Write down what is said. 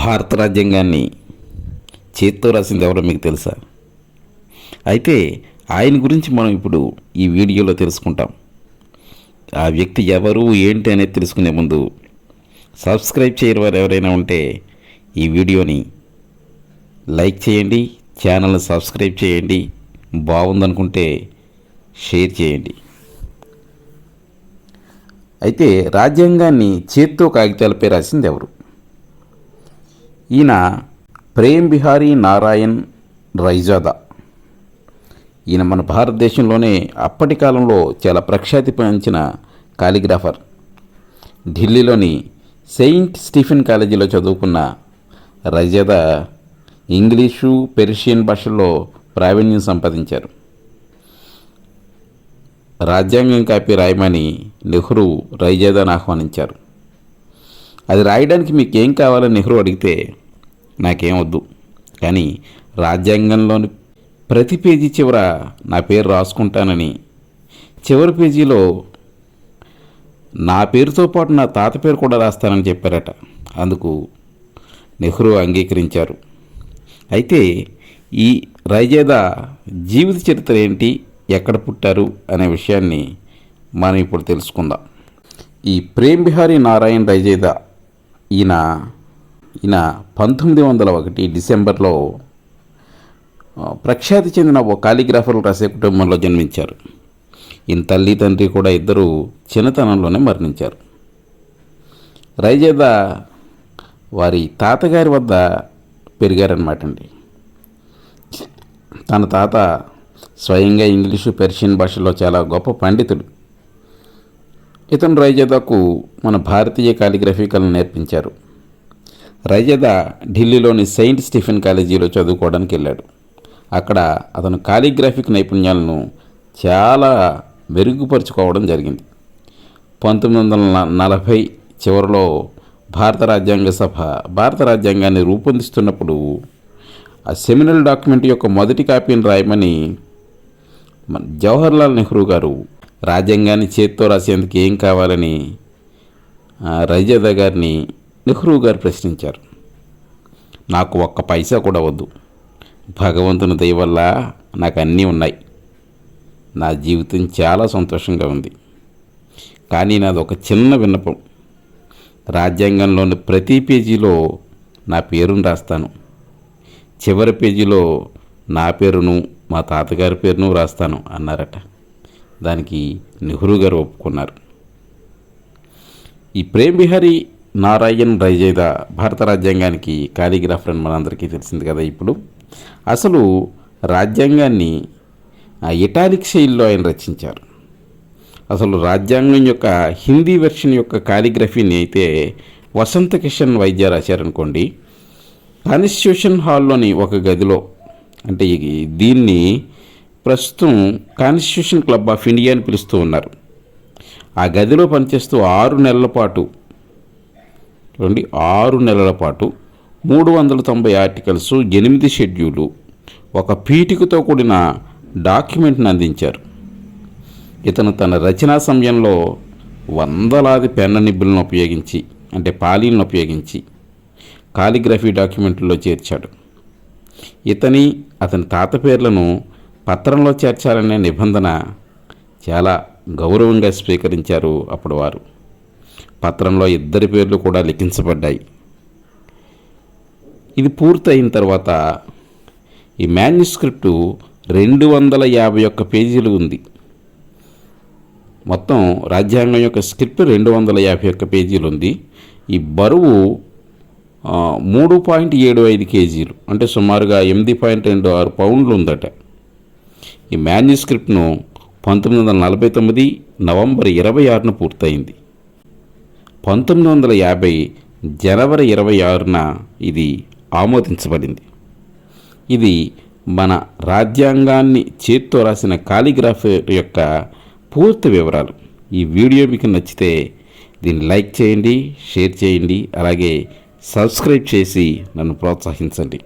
భారత రాజ్యాంగాన్ని చేత్తో రాసింది ఎవరో మీకు తెలుసా? అయితే ఆయన గురించి మనం ఇప్పుడు ఈ వీడియోలో తెలుసుకుంటాం. ఆ వ్యక్తి ఎవరు ఏంటి అనేది తెలుసుకునే ముందు సబ్స్క్రైబ్ చేయని వారు ఎవరైనా ఉంటే ఈ వీడియోని లైక్ చేయండి ఛానల్ని సబ్స్క్రైబ్ చేయండి బాగుందనుకుంటే షేర్ చేయండి. అయితే రాజ్యాంగాన్ని చేత్తో కాగితాలపై రాసింది ఎవరు? ఈయన ప్రేమ్ బిహారీ నారాయణ్ రైజాదా. ఈయన మన భారతదేశంలోనే అప్పటి కాలంలో చాలా ప్రఖ్యాతి పొందిన కాలిగ్రాఫర్. ఢిల్లీలోని సెయింట్ స్టీఫెన్ కాలేజీలో చదువుకున్న రైజాదా ఇంగ్లీషు పెర్షియన్ భాషల్లో ప్రావీణ్యం సంపాదించారు. రాజ్యాంగం కాపీ రాయమని నెహ్రూ రైజాదాను ఆహ్వానించారు. అది రాయడానికి మీకేం కావాలని నెహ్రూ అడిగితే నాకేం వద్దు. కానీ రాజ్యాంగంలోని ప్రతి పేజీ చివర నా పేరు రాసుకుంటానని చివరి పేజీలో నా పేరుతో పాటు నా తాత పేరు కూడా రాస్తానని చెప్పారట. అందుకు నెహ్రూ అంగీకరించారు. అయితే ఈ రైజేదా జీవిత చరిత్ర ఏంటి ఎక్కడ పుట్టారు అనే విషయాన్ని మనం ఇప్పుడు తెలుసుకుందాం. ఈ ప్రేమ్ బిహారీ నారాయణ్ రైజేదా ఈయన ఈయన పంతొమ్మిది వందల ఒకటి డిసెంబర్లో ప్రఖ్యాతి చెందిన ఓ కాలిగ్రాఫర్లు రాసే కుటుంబంలో జన్మించారు. ఈయన తల్లి తండ్రి కూడా ఇద్దరు చిన్నతనంలోనే మరణించారు. రైజేదా వారి తాతగారి వద్ద పెరిగారనమాట అండి తన తాత స్వయంగా ఇంగ్లీషు పెర్షియన్ భాషలో చాలా గొప్ప పండితుడు. ఇతను రైజదాకు మన భారతీయ కాలిగ్రఫీ కళను నేర్పించారు. రజద ఢిల్లీలోని సెయింట్ స్టీఫెన్ కాలేజీలో చదువుకోవడానికి వెళ్ళాడు. అక్కడ అతను కాలిగ్రాఫిక్ నైపుణ్యాలను చాలా మెరుగుపరుచుకోవడం జరిగింది. పంతొమ్మిది వందల నలభై చివరిలో భారత రాజ్యాంగ సభ భారత రాజ్యాంగాన్ని రూపొందిస్తున్నప్పుడు ఆ సెమినల్ డాక్యుమెంట్ యొక్క మొదటి కాపీని రాయమని జవహర్లాల్ నెహ్రూ గారు రాజ్యాంగాన్ని చేత్తో రాసేందుకు ఏం కావాలని రజద గారిని నెహ్రూ గారు ప్రశ్నించారు. నాకు ఒక్క పైసా కూడా వద్దు. భగవంతుని దయ వల్ల నాకు అన్నీ ఉన్నాయి. నా జీవితం చాలా సంతోషంగా ఉంది. కానీ నాది ఒక చిన్న విన్నపం. రాజ్యాంగంలోని ప్రతి పేజీలో నా పేరును రాస్తాను. చివరి పేజీలో నా పేరును మా తాతగారి పేరును రాస్తాను అన్నారట. దానికి నెహ్రూ గారు ఒప్పుకున్నారు. ఈ ప్రేమ్ బిహారీ నారాయణ్ రైజేదా భారత రాజ్యాంగానికి కాలిగ్రాఫర్ అని మనందరికీ తెలిసింది కదా ఇప్పుడు. అసలు రాజ్యాంగాన్ని ఆ, ఇటాలిక్ శైలిలో ఆయన రచించారు. అసలు రాజ్యాంగం యొక్క హిందీ వెర్షన్ యొక్క కాలిగ్రఫీని అయితే వసంత కిషన్ వైద్య రాశారనుకోండి. కాన్స్టిట్యూషన్ హాల్లోని ఒక గదిలో అంటే దీన్ని ప్రస్తుతం కాన్స్టిట్యూషన్ క్లబ్ ఆఫ్ ఇండియా అని పిలుస్తూ ఉన్నారు. ఆ గదిలో పనిచేస్తూ ఆరు నెలల పాటు చూడండి ఆరు నెలల పాటు మూడు వందల తొంభై ఆర్టికల్స్ ఎనిమిది షెడ్యూలు ఒక పీఠికతో కూడిన డాక్యుమెంట్ని అందించారు. ఇతను తన రచనా సమయంలో వందలాది పెన్న నిబ్బులను ఉపయోగించి అంటే పాలీలను ఉపయోగించి కాలిగ్రఫీ డాక్యుమెంట్లో చేర్చాడు. ఇతని అతని తాత పేర్లను పత్రంలో చేర్చాలనే నిబంధన చాలా గౌరవంగా స్వీకరించారు అప్పుడు వారు పత్రంలో ఇద్దరి పేర్లు కూడా లిఖించబడ్డాయి. ఇది పూర్తయిన తర్వాత ఈ మాన్యుస్క్రిప్ట్ రెండు వందల యాభై ఒక్క పేజీలు ఉంది. మొత్తం రాజ్యాంగం యొక్క స్క్రిప్ట్ రెండు వందల యాభై ఒక్క పేజీలు ఉంది. ఈ బరువు మూడు పాయింట్ ఏడు ఐదు కేజీలు అంటే సుమారుగా ఎనిమిది పాయింట్ రెండు ఆరు పౌండ్లు ఉందట. ఈ మాన్యుస్క్రిప్ట్ను పంతొమ్మిది వందల నలభై తొమ్మిది నవంబర్ ఇరవై ఆరున పూర్తయింది. పంతొమ్మిది వందల యాభై జనవరి ఇరవై ఆరున ఇది ఆమోదించబడింది. ఇది మన రాజ్యాంగాన్ని చేత్తో రాసిన కాలిగ్రాఫర్ యొక్క పూర్తి వివరాలు. ఈ వీడియో మీకు నచ్చితే దీన్ని లైక్ చేయండి షేర్ చేయండి అలాగే సబ్స్క్రైబ్ చేసి నన్ను ప్రోత్సహించండి.